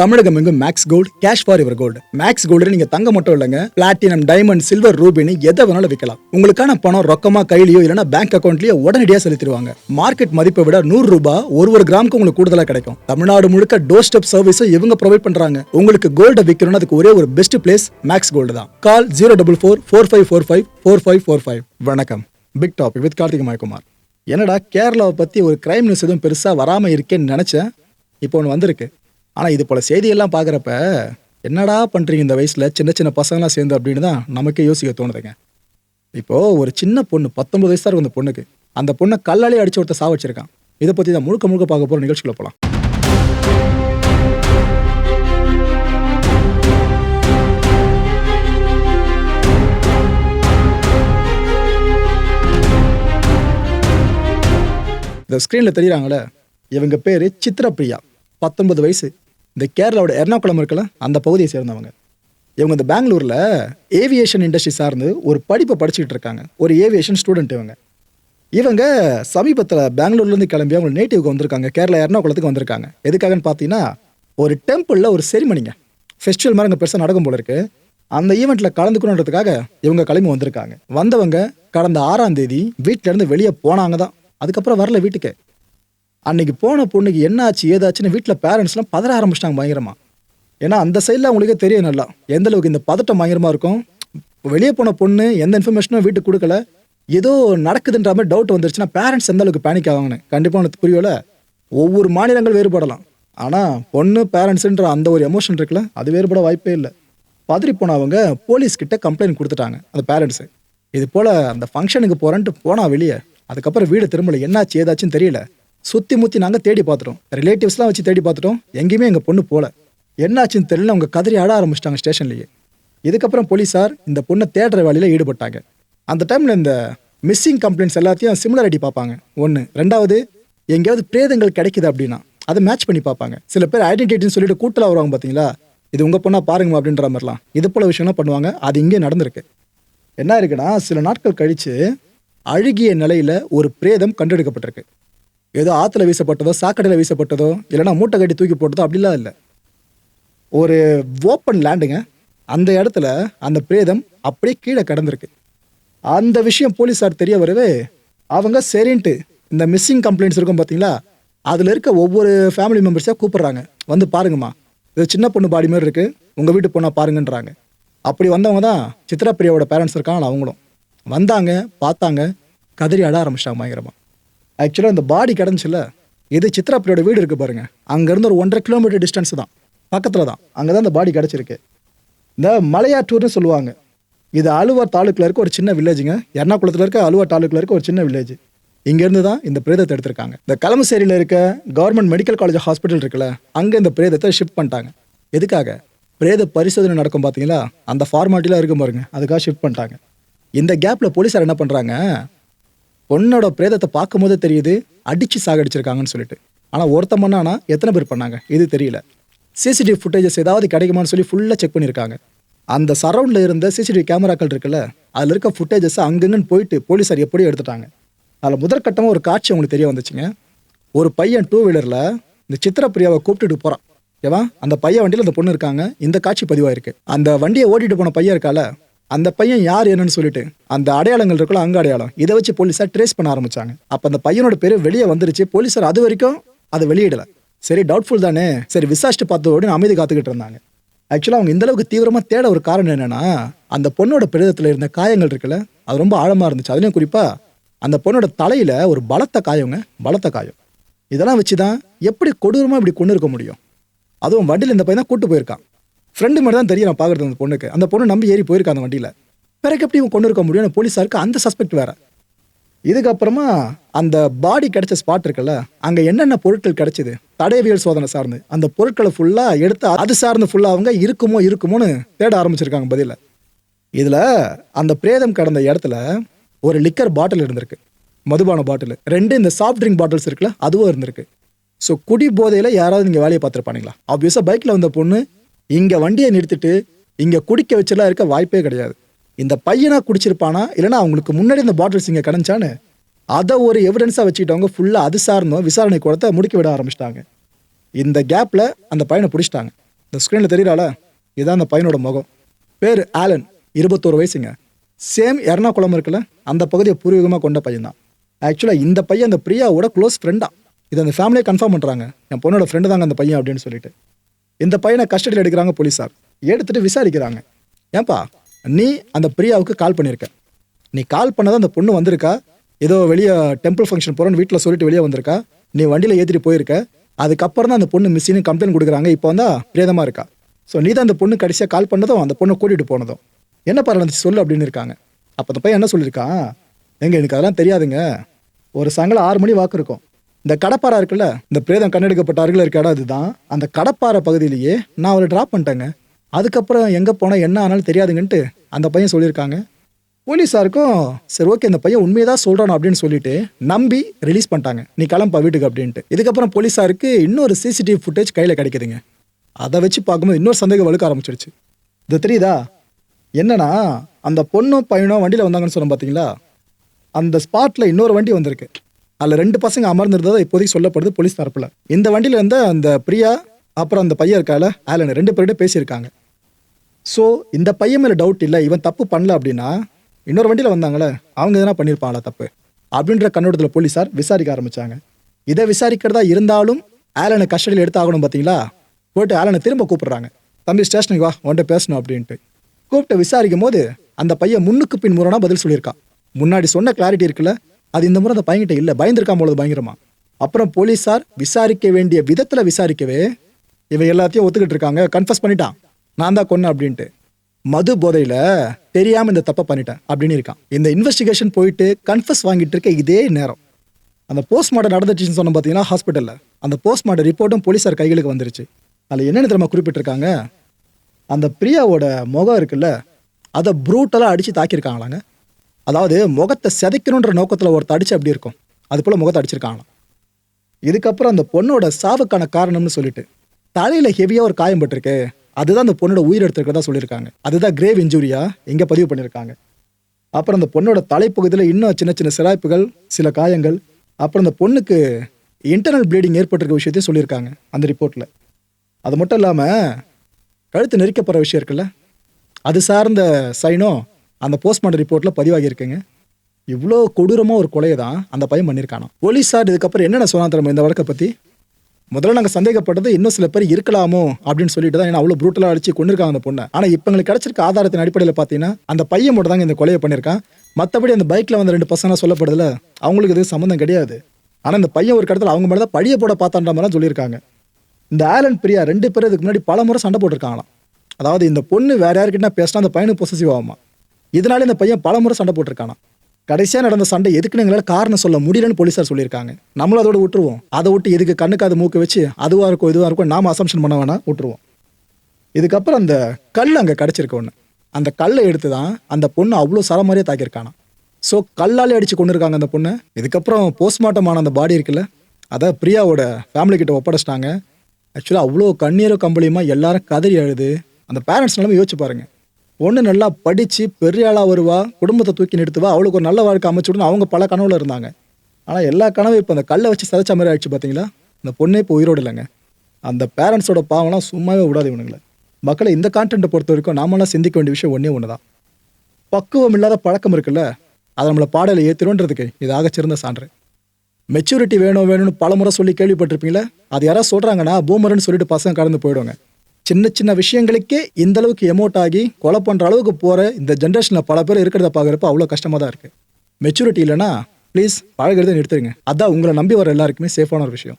தமிழகம் எங்கும் Max gold cash for your gold Max gold நீங்க தங்க மட்டும் இல்லைங்க. பிளாட்டினம் டைமண்ட் சில்வர் ரூபினி எதை வேணாலும் விற்கலாம் உங்களுக்கான பணம் ரொக்கமா கையிலயோ இல்லைன்னா பேங்க் அக்கௌண்ட்லயோ உடனடியாக செலுத்திடுவாங்க. மார்க்கெட் மதிப்பை விட நூறு ரூபாய் ஒரு ஒரு கிராமுக்கு உங்களுக்கு கூடுதலா கிடைக்கும். தமிழ்நாடு முழுக்க டோர் ஸ்டெப் சர்வீஸும் இவங்க ப்ரொவைட் பண்றாங்க. உங்களுக்கு கோல்ட விற்கணும்னு அதுக்கு ஒரே ஒரு பெஸ்ட் பிளேஸ் மேக்ஸ் கோல்டு தான். Call zero double four four five four five four five four five வணக்கம். Big topic with Karthik Mayakumar என்னடா கேரளாவை பத்தி ஒரு கிரைம் நியூஸ் எதுவும் பெருசா வராம இருக்கேன்னு நினைச்சேன். இப்போ ஒன்று வந்திருக்கு. ஆனால் இது போல் செய்தியெல்லாம் பார்க்குறப்ப என்னடா பண்ணுறீங்க இந்த வயசில்? சின்ன சின்ன பசங்களாம் சேர்ந்து அப்படின்னு தான் நமக்கே யோசிக்க தோணுதுங்க. இப்போது ஒரு சின்ன பொண்ணு பத்தொன்பது வயசு தான் இருக்கும் அந்த பொண்ணுக்கு. அந்த பொண்ணை கல்லாலே அடிச்சு ஒருத்த சாவச்சிருக்கான் இதை பற்றி தான் முழுக்க முழுக்க பார்க்க போகிற நிகழ்ச்சிக்குள்ள போகலாம் இந்த ஸ்க்ரீனில் தெரியுறாங்களே இவங்க பேர் சித்ரபிரியா பத்தொன்பது வயசு. இந்த கேரளாவோட எர்ணாகுளம் இருக்குல்ல அந்த பகுதியை சேர்ந்தவங்க. இவங்க இந்த பெங்களூரில் ஏவியேஷன் இண்டஸ்ட்ரி சார்ந்து ஒரு படிப்பை படிச்சுக்கிட்டு இருக்காங்க. ஒரு ஏவியேஷன் ஸ்டூடெண்ட் இவங்க. இவங்க சமீபத்தில் பெங்களூர்லேருந்து கிளம்பி அவங்க நேட்டிவ்க்கு வந்திருக்காங்க. கேரளா எர்ணாகுளத்துக்கு வந்திருக்காங்க. எதுக்காகன்னு பார்த்தீங்கன்னா ஒரு டெம்பிளில் ஒரு செரிமனிங்க ஃபெஸ்டிவல் மாதிரி அங்கே பெருசாக நடக்கும் போல இருக்குது அந்த ஈவெண்ட்டில் கலந்துக்கணுன்றதுக்காக இவங்க கிளம்பி வந்திருக்காங்க. வந்தவங்க கடந்த ஆறாம் தேதி வீட்டிலேருந்து வெளியே போனாங்க தான் அதுக்கப்புறம் வரல வீட்டுக்கு. அன்னைக்கு போன பொண்ணுக்கு என்ன ஆச்சு ஏதாச்சுன்னு வீட்டில் பேரண்ட்ஸ்லாம் பதற ஆரம்பிச்சிட்டாங்க பயங்கரமா. ஏன்னா அந்த சைடில் அவங்களுக்கே தெரியும் நல்லா. எந்த அளவுக்கு இந்த பதட்டம் பயங்கரமா இருக்கும். வெளியே போன பொண்ணு எந்த இன்ஃபர்மேஷனும் வீட்டுக்கு கொடுக்கல. ஏதோ நடக்குதுன்ற மாதிரி டவுட் வந்துருச்சுன்னா பேரண்ட்ஸ் எந்த அளவுக்கு பேனிக் ஆவாங்கன்னு. கண்டிப்பாக உனக்கு புரியல ஒவ்வொரு மாநிலங்கள் வேறுபடலாம். ஆனால் பொண்ணு பேரண்ட்ஸுன்ற அந்த ஒரு எமோஷன் இருக்குல்ல அது வேறுபட வாய்ப்பே இல்லை. பதறி போனவங்க போலீஸ் கிட்ட கம்ப்ளைண்ட் கொடுத்துட்டாங்க அந்த பேரண்ட்ஸு இது போல் அந்த ஃபங்க்ஷனுக்கு போகிறேன்ட்டு போனா வெளியே அதுக்கப்புறம் வீடு திரும்பல என்னாச்சு ஏதாச்சுன்னு தெரியல. சுற்றி முற்றி நாங்கள் தேடி பார்த்துட்டோம். ரிலேட்டிவ்ஸ்லாம் வச்சு தேடி பார்த்துட்டோம். எங்கேயுமே எங்கள் பொண்ணு போகல என்னாச்சுன்னு தெரியல அவங்க கதறி ஆட ஆரம்பிச்சிட்டாங்க ஸ்டேஷன்லேயே. இதுக்கப்புறம் போலீஸார் இந்த பொண்ணை தேடுற வேலையில் ஈடுபட்டாங்க. அந்த டைமில் இந்த மிஸ்ஸிங் கம்ப்ளைண்ட்ஸ் எல்லாத்தையும் சிமிலாரிட்டி பார்ப்பாங்க. ஒன்று ரெண்டாவது எங்கேயாவது பிரேதங்கள் கிடைக்குது அப்படின்னா அதை மேட்ச் பண்ணி பார்ப்பாங்க. சில பேர் ஐடென்டிட்டின்னு சொல்லிட்டு கூட்டலாக வருவாங்க பார்த்தீங்களா இது உங்கள் பொண்ணாக பாருங்கம்மா அப்படின்ற மாதிரிலாம். இது போல விஷயம்லாம் பண்ணுவாங்க. அது இங்கே நடந்திருக்கு. என்ன இருக்குன்னா சில நாட்கள் கழித்து அழுகிய நிலையில் ஒரு பிரேதம் கண்டெடுக்கப்பட்டிருக்கு. ஏதோ ஆற்றுல வீசப்பட்டதோ சாக்கடையில் வீசப்பட்டதோ இல்லைனா மூட்டை கட்டி தூக்கி போட்டதோ அப்படிலாம் இல்லை. ஒரு ஓப்பன் லேண்டுங்க அந்த இடத்துல அந்த பிரேதம் அப்படியே கீழே கிடந்திருக்கு. அந்த விஷயம் போலீஸார் தெரிய வரவே அவங்க சரின்ட்டு இந்த மிஸ்ஸிங் கம்ப்ளைண்ட்ஸ் இருக்கும் பார்த்தீங்களா அதில் இருக்க ஒவ்வொரு ஃபேமிலி மெம்பர்ஸாக கூப்பிட்றாங்க. வந்து பாருங்கம்மா இது சின்ன பொண்ணு பாடி மாதிரி இருக்குது உங்கள் வீட்டு பொண்ணா பாருங்கன்றாங்க. அப்படி வந்தவங்க தான் சித்ரா பிரியாவோட பேரண்ட்ஸ் இருக்காங்க அவங்களும். வந்தாங்க பார்த்தாங்க கதறி அட ஆரம்பிச்சிட்டாங்க பயங்கரமாக ஆக்சுவலாக அந்த பாடி கிடந்துச்சுல. இது சித்ரா பிரியோட வீடு இருக்குது பாருங்கள் அங்கேருந்து ஒரு ஒன்றரை கிலோமீட்டர் டிஸ்டன்ஸ் தான். பக்கத்தில் தான் அங்கே தான் அந்த பாடி கிடச்சிருக்கு. இந்த மலையாற்றூர்னு சொல்லுவாங்க. இது அலுவார் தாலுக்கில் இருக்க ஒரு சின்ன வில்லேஜுங்க எர்ணாகுளத்தில் இருக்க அலுவார் தாலுக்கில் இருக்க ஒரு சின்ன வில்லேஜ் இங்கேருந்து தான் இந்த பிரேதத்தை எடுத்திருக்காங்க. இந்த கலமசேரியில் இருக்க கவர்மெண்ட் மெடிக்கல் காலேஜ் ஹாஸ்பிட்டல் இருக்குல்ல அங்கே இந்த பிரேதத்தை ஷிஃப்ட் பண்ணிட்டாங்க. எதுக்காக? பிரேத பரிசோதனை நடக்கும் பார்த்தீங்களா அந்த ஃபார்மாலிட்டிலாம் இருக்கும் பாருங்க. அதுக்காக ஷிஃப்ட் பண்ணிட்டாங்க. இந்த கேப்பில் போலீஸார் என்ன பண்ணுறாங்க பொண்ணோட பிரேதத்தை பார்க்கும் போதே தெரியுது அடிச்சு சாகடிச்சிருக்காங்கன்னு சொல்லிட்டு. ஆனால் ஒருத்தன் பண்ணானா எத்தனை பேர் பண்ணாங்க? இது தெரியல. சிசிடிவி ஃபுட்டேஜஸ் ஏதாவது கிடைக்குமான்னு சொல்லி ஃபுல்லாக செக் பண்ணியிருக்காங்க அந்த சரௌண்டில் இருந்த சிசிடிவி கேமராக்கள் இருக்குல்ல அதில் இருக்க ஃபுட்டேஜஸ் அங்கங்கன்னு போயிட்டு போலீஸார் எப்படியும் எடுத்துட்டாங்க. அதில் முதற்கட்டமாக ஒரு காட்சி அவங்களுக்கு தெரிய வந்துச்சுங்க. ஒரு பையன் டூ வீலரில் இந்த சித்திரப்பிரியாவை கூப்பிட்டுட்டு போகிறான் ஓகேவா அந்த பையன் வண்டியில் அந்த பொண்ணு இருக்காங்க இந்த காட்சி பதிவாயிருக்கு. அந்த வண்டியை ஓட்டிட்டு போன பையன் இருக்கால அந்த பையன் யார் என்னன்னு சொல்லிட்டு அந்த அடையாளங்கள் இருக்குல்ல அங்க அடையாளம். இதை வச்சு போலீஸார் ட்ரேஸ் பண்ண ஆரம்பிச்சாங்க. அப்ப அந்த பையனோட பேர் வெளியே வந்துருச்சு. போலீஸார் அது வரைக்கும் அதை வெளியிடல. சரி டவுட்ஃபுல் தானே. சரி விசாரிச்சுட்டு பார்த்தோட அமைதி காத்துக்கிட்டு இருந்தாங்க. ஆக்சுவலாக அவங்க இந்த அளவுக்கு தீவிரமா தேட ஒரு காரணம் என்னன்னா அந்த பொண்ணோட பிரேதத்துல இருந்த காயங்கள் இருக்குல்ல அது ரொம்ப ஆழமா இருந்துச்சு. அதுலயும் குறிப்பா அந்த பொண்ணோட தலையில ஒரு பலத்த காயங்க பலத்த காயம். இதெல்லாம் வச்சுதான் எப்படி கொடூரமா இப்படி கொண்டு இருக்க முடியும்? அதுவும் வண்டியில் இந்த பையன் தான் கூட்டு போயிருக்கான். ஃப்ரெண்டு மட்டும் தான் தெரியும் நான் பார்க்குறது அந்த பொண்ணுக்கு. அந்த பொண்ணு நம்பி ஏறி போயிருக்கா அந்த வண்டியில். பிறகு எப்படி இவன் கொண்டு இருக்க முடியும்? போலீஸாருக்கு அந்த சஸ்பெக்ட் வேற. இதுக்கப்புறமா அந்த பாடி கிடைச்ச ஸ்பாட் இருக்குல்ல அங்கே என்னென்ன பொருட்கள் கிடைச்சிது? தடயவியல் சோதனை சார்ந்து. அந்த பொருட்களை ஃபுல்லாக எடுத்து அது சார்ந்து ஃபுல்லாக அவங்க இருக்குமோ இருக்குமோன்னு தேட ஆரம்பிச்சிருக்காங்க பதில. இதில் அந்த பிரேதம் கடந்த இடத்துல ஒரு லிக்கர் பாட்டில் இருந்திருக்கு. மதுபான பாட்டில் ரெண்டு இந்த சாஃப்ட் ட்ரிங்க் பாட்டில்ஸ் இருக்குல்ல அதுவும் இருந்திருக்கு. ஸோ குடி போதையில் யாராவது நீங்கள் வேலையை பார்த்துருப்பானுங்களா? ஆப்வியஸாக பைக்கில் வந்த பொண்ணு இங்கே வண்டியை நிறுத்திட்டு இங்கே குடிக்க வச்செல்லாம் இருக்க வாய்ப்பே கிடையாது. இந்த பையனாக குடிச்சிருப்பானா? இல்லைன்னா அவங்களுக்கு முன்னாடி இந்த பாட்டில்ஸ் இங்கே கிடஞ்சான்னு அதை ஒரு எவிடன்ஸாக வச்சுக்கிட்டவங்க ஃபுல்லாக அது சார்ந்தோம் விசாரணை கூடத்தை முடிக்க விட ஆரம்பிச்சிட்டாங்க. இந்த கேப்பில் அந்த பையனை பிடிச்சிட்டாங்க. இந்த ஸ்க்ரீனில் தெரியறாள? இதுதான் அந்த பையனோட முகம். பேர் ஆலன் இருபத்தோரு வயசுங்க. சேம் எர்ணாகுளம் இருக்குல்ல அந்த பகுதியை பூர்வீகமாக கொண்ட பையன் தான் ஆக்சுவலாக இந்த பையன் அந்த பிரியாவோட க்ளோஸ் ஃப்ரெண்டாக இது அந்த ஃபேமிலியை கன்ஃபார்ம் பண்ணுறாங்க என் பொண்ணோட ஃப்ரெண்டு தாங்க அந்த பையன் அப்படின்னு சொல்லிட்டு. இந்த பையனை கஸ்டடியில் எடுக்கிறாங்க போலீஸார். எடுத்துட்டு விசாரிக்கிறாங்க. ஏன்பா நீ அந்த பிரியாவுக்கு கால் பண்ணியிருக்க நீ கால் பண்ணதான் அந்த பொண்ணு வந்திருக்கா? ஏதோ வெளியே டெம்பிள் ஃபங்க்ஷன் போகிறோன்னு வீட்டில் சொல்லிட்டு வெளியே வந்திருக்கா? நீ வண்டியில் ஏற்றிட்டு போயிருக்க. அதுக்கப்புறம் தான் அந்த பொண்ணு மிஸ்ஸின்னு கம்ப்ளைண்ட் கொடுக்குறாங்க. இப்போ வந்தால் பிரேதமாக இருக்கா? ஸோ நீ தான் அந்த பொண்ணு கடைசியாக கால் பண்ணதும் அந்த பொண்ணை கூட்டிகிட்டு போனதும். என்ன நடந்துச்சு சொல்லு அப்படின்னு இருக்காங்க. அப்போ அந்த பையன் என்ன சொல்லியிருக்கான்? எங்க எனக்கு அதெல்லாம் தெரியாதுங்க. ஒரு சாயங்காலம் ஆறு மணி வாக்கு இருக்கும். இந்த கடப்பாறை இருக்குல்ல இந்த பிரேதம் கண்ணெடுக்கப்பட்ட அருகில் இருக்க இடம் அதுதான். அந்த கடப்பாறை பகுதியிலேயே நான் அவரை ட்ராப் பண்ணிட்டேங்க. அதுக்கப்புறம் எங்கே போனால் என்ன ஆனாலும் தெரியாதுங்கன்ட்டு அந்த பையன் சொல்லியிருக்காங்க. போலீஸாருக்கும் சரி ஓகே இந்த பையன் உண்மையை தான் சொல்கிறான் அப்படின்னு சொல்லிட்டு நம்பி ரிலீஸ் பண்ணிட்டாங்க. நீ கிளம்பா வீட்டுக்கு அப்படின்ட்டு. இதுக்கப்புறம் போலீஸாருக்கு இன்னொரு சிசிடிவி ஃபுட்டேஜ் கையில் கிடைக்குதுங்க. அதை வச்சு பார்க்கும்போது இன்னொரு சந்தேகம் வலுக்க ஆரம்பிச்சிடுச்சு இது தெரியுதா? என்னன்னா அந்த பொண்ணும் பையனும் வண்டியில் வந்தாங்கன்னு சொன்னோம் பார்த்தீங்களா அந்த ஸ்பாட்டில் இன்னொரு வண்டி வந்திருக்கு. அதில் ரெண்டு பசங்க அமர்ந்திருந்ததை இப்போதைக்கு சொல்லப்படுது போலீஸ் தரப்பில். இந்த வண்டியில் இருந்த அந்த பிரியா அப்புறம் அந்த பையன் இருக்கால ஆலன் ரெண்டு பேர்கிட்ட பேசியிருக்காங்க. ஸோ இந்த பையன் மேலே டவுட் இல்லை இவன் தப்பு பண்ணல அப்படின்னா இன்னொரு வண்டியில் வந்தாங்களே அவங்க எதனா பண்ணியிருப்பாங்களா தப்பு? அப்படின்ற கண்ணோட்டத்தில் போலீஸார் விசாரிக்க ஆரம்பித்தாங்க இதை விசாரிக்கிறதா இருந்தாலும் ஆலனை கஸ்டடியில் எடுத்து ஆகணும் பார்த்தீங்களா போயிட்டு ஆலனை திரும்ப கூப்பிட்றாங்க. தம்பி ஸ்டேஷனுக்கு வா உன்ட்ட பேசணும் அப்படின்ட்டு. கூப்பிட்டு விசாரிக்கும் போது அந்த பையன் முன்னுக்கு பின் முரணாக பதில் சொல்லியிருக்கான். முன்னாடி சொன்ன கிளாரிட்டி இருக்குல்ல அது இந்த முறை அந்த பையன்கிட்ட இல்லை பயந்துருக்கான் பொழுது பயங்கரமா. அப்புறம் போலீஸார் விசாரிக்க வேண்டிய விதத்தில் விசாரிக்கவே இவன் எல்லாத்தையும் ஒத்துக்கிட்டு இருக்காங்க கன்ஃபஸ் பண்ணிட்டான். நான் தான் கொன்னேன் அப்படின்ட்டு. மது போதையில் தெரியாமல் இந்த தப்பை பண்ணிட்டேன் அப்படின்னு இருக்கான். இந்த இன்வெஸ்டிகேஷன் போயிட்டு கன்ஃபஸ் வாங்கிட்டு இருக்க இதே நேரம். அந்த போஸ்ட்மார்ட்டம் நடந்துச்சுன்னு சொன்னோம் பார்த்தீங்கன்னா ஹாஸ்பிட்டலில் அந்த போஸ்ட்மார்ட்டம் ரிப்போர்ட்டும் போலீஸார் கைகளுக்கு வந்துருச்சு. அதில் என்னென்னு தெரியுமா குறிப்பிட்டிருக்காங்க. அந்த பிரியாவோட முகம் இருக்குல்ல அதை ப்ரூட்டலாக அடித்து தாக்கியிருக்காங்களாங்க. அதாவது முகத்தை சிதைக்கணுன்ற நோக்கத்தில் ஒருத்தர் அடிச்சு அப்படி இருக்கும்? அது போல் முகத்தை அடிச்சிருக்காங்களாம். இதுக்கப்புறம் அந்த பொண்ணோட சாவுக்கான காரணம்னு சொல்லிட்டு தலையில் ஹெவியாக ஒரு காயம் பட்டிருக்கு. அதுதான் அந்த பொண்ணோட உயிர் எடுத்திருக்கிறதா சொல்லியிருக்காங்க. அதுதான் கிரேவ் இன்ஜுரியாக இங்கே பதிவு பண்ணியிருக்காங்க. அப்புறம் அந்த பொண்ணோட தலைப்பகுதியில் இன்னும் சின்ன சின்ன சிராய்ப்புகள் சில காயங்கள் அப்புறம் அந்த பொண்ணுக்கு இன்டர்னல் ப்ளீடிங் ஏற்பட்டிருக்க விஷயத்தையும் சொல்லியிருக்காங்க அந்த ரிப்போர்ட்டில் அது மட்டும் இல்லாமல் கழுத்து நெரிக்கப்படுற விஷயம் இருக்குல்ல? அது சார்ந்த சைனும் அந்த போஸ்ட்மார்ட்டம் ரிப்போர்ட்டில் பதிவாகியிருக்குங்க. இவ்வளோ கொடூரமாக ஒரு கொலையை தான் அந்த பையன் பண்ணியிருக்கானோ போலீஸார் இதுக்கப்புறம் என்னென்ன சொன்னா தரமா இந்த வழக்கை பற்றி முதல்ல நாங்கள் சந்தேகப்பட்டது இன்னும் சில பேர் இருக்கலாமோ அப்படின்னு சொல்லிட்டு தான் ஏன்னா அவ்வளோ ப்ரூட்டலாக அடிச்சு கொண்டிருக்காங்க அந்த பொண்ணை. ஆனால் இப்போ எங்களுக்கு கிடச்சிருக்க ஆதாரத்தின் அடிப்படையில் பார்த்தீங்கன்னா அந்த பையன் மட்டும் தாங்க இந்த கொலையை பண்ணியிருக்கான். மற்றபடி அந்த பைக்கில் வந்த ரெண்டு பசங்க சொல்லப்படுதுல அவங்களுக்கு இது சம்மந்தம் கிடையாது. ஆனால் இந்த பையன் ஒரு கடத்தில் அவங்க மேலே தான் பழிய போட பார்த்தான்ற சொல்லியிருக்காங்க. இந்த ஆலன் பிரியா ரெண்டு பேர் இதுக்கு முன்னாடி பல முறை சண்டை போட்டிருக்காங்களாம். அதாவது இந்த பொண்ணு வேற யாருக்கிட்ட பேசினா அந்த பையனுக்கு பொசசிவ் ஆகுமா இதனால இந்த பையன் பல முறை சண்டை போட்டிருக்கானா கடைசியாக நடந்த சண்டை எதுக்குன்னு எங்களால் காரணம் சொல்ல முடியலன்னு போலீஸார் சொல்லியிருக்காங்க. நம்மளும் அதோட விட்டுருவோம். அதை விட்டு எதுக்கு கண்ணுக்கு அது மூக்க வச்சு அதுவாக இருக்கும் இதுவாக இருக்கும் நாம் அசம்ஷன் பண்ண வேணாம் விட்டுருவோம். இதுக்கப்புறம் அந்த கல் அங்கே கிடச்சிருக்க ஒன்று அந்த கல்லை எடுத்து தான் அந்த பொண்ணு அவ்வளோ சரமாரியாக தாக்கியிருக்கானா ஸோ கல்லாலே அடித்து கொண்டு இருக்காங்க அந்த பொண்ணை. இதுக்கப்புறம் போஸ்ட்மார்ட்டம் ஆன அந்த பாடி இருக்குல்ல அதை பிரியாவோட ஃபேமிலி கிட்ட ஒப்படைச்சிட்டாங்க. ஆக்சுவலாக அவ்வளோ கண்ணீரோ கம்பளியுமா எல்லாரும் கதறி அழுது அந்த பேரண்ட்ஸ் நிலமை யோசிச்சு பாருங்க. ஒன்று நல்லா படித்து பெரிய ஆளாக வருவா குடும்பத்தை தூக்கி நிறுத்துவா அவளுக்கு ஒரு நல்ல வாழ்க்கை அமைச்சுடணும் அவங்க பல கனவுல இருந்தாங்க. ஆனால் எல்லா கனவும் இப்போ அந்த கல்லை வச்சு சதைச்ச மாதிரி ஆயிடுச்சு பார்த்தீங்களா அந்த பொண்ணே இப்போ உயிரோடு இல்லைங்க. அந்த பேரண்ட்ஸோட பாவம்லாம் சும்மாவே விடாது இவனுங்களை. மக்களை இந்த கான்டென்ட்டை பொறுத்த வரைக்கும் நாமெல்லாம் சிந்திக்க வேண்டிய விஷயம் ஒன்றே ஒன்று தான் பக்குவம் இல்லாத பழக்கம் இருக்குல்ல அதை நம்மளை பாடலை ஏற்றிடும்ன்றதுக்கு இது ஆகச்சிறந்த சான்று. மெச்சூரிட்டி வேணும் வேணும்னு பல முறை சொல்லி கேள்விப்பட்டிருப்பீங்களே அது யாராவது சொல்கிறாங்கன்னா பூமர்னு சொல்லிட்டு பசங்க கடந்து போயிடுவாங்க. சின்ன சின்ன விஷயங்களுக்கே இந்த அளவுக்கு எமோட் ஆகி கொலை பண்ணுற அளவுக்கு போகிற இந்த ஜென்ரேஷனில் பல பேர் இருக்கிறத பார்க்குறப்ப அவ்வளோ கஷ்டமாக தான் இருக்குது மெச்சூரிட்டி இல்லைன்னா ப்ளீஸ் பழகிறத நிறுத்துருங்க அதான் உங்களை நம்பி வர எல்லாருக்குமே சேஃபான ஒரு விஷயம்.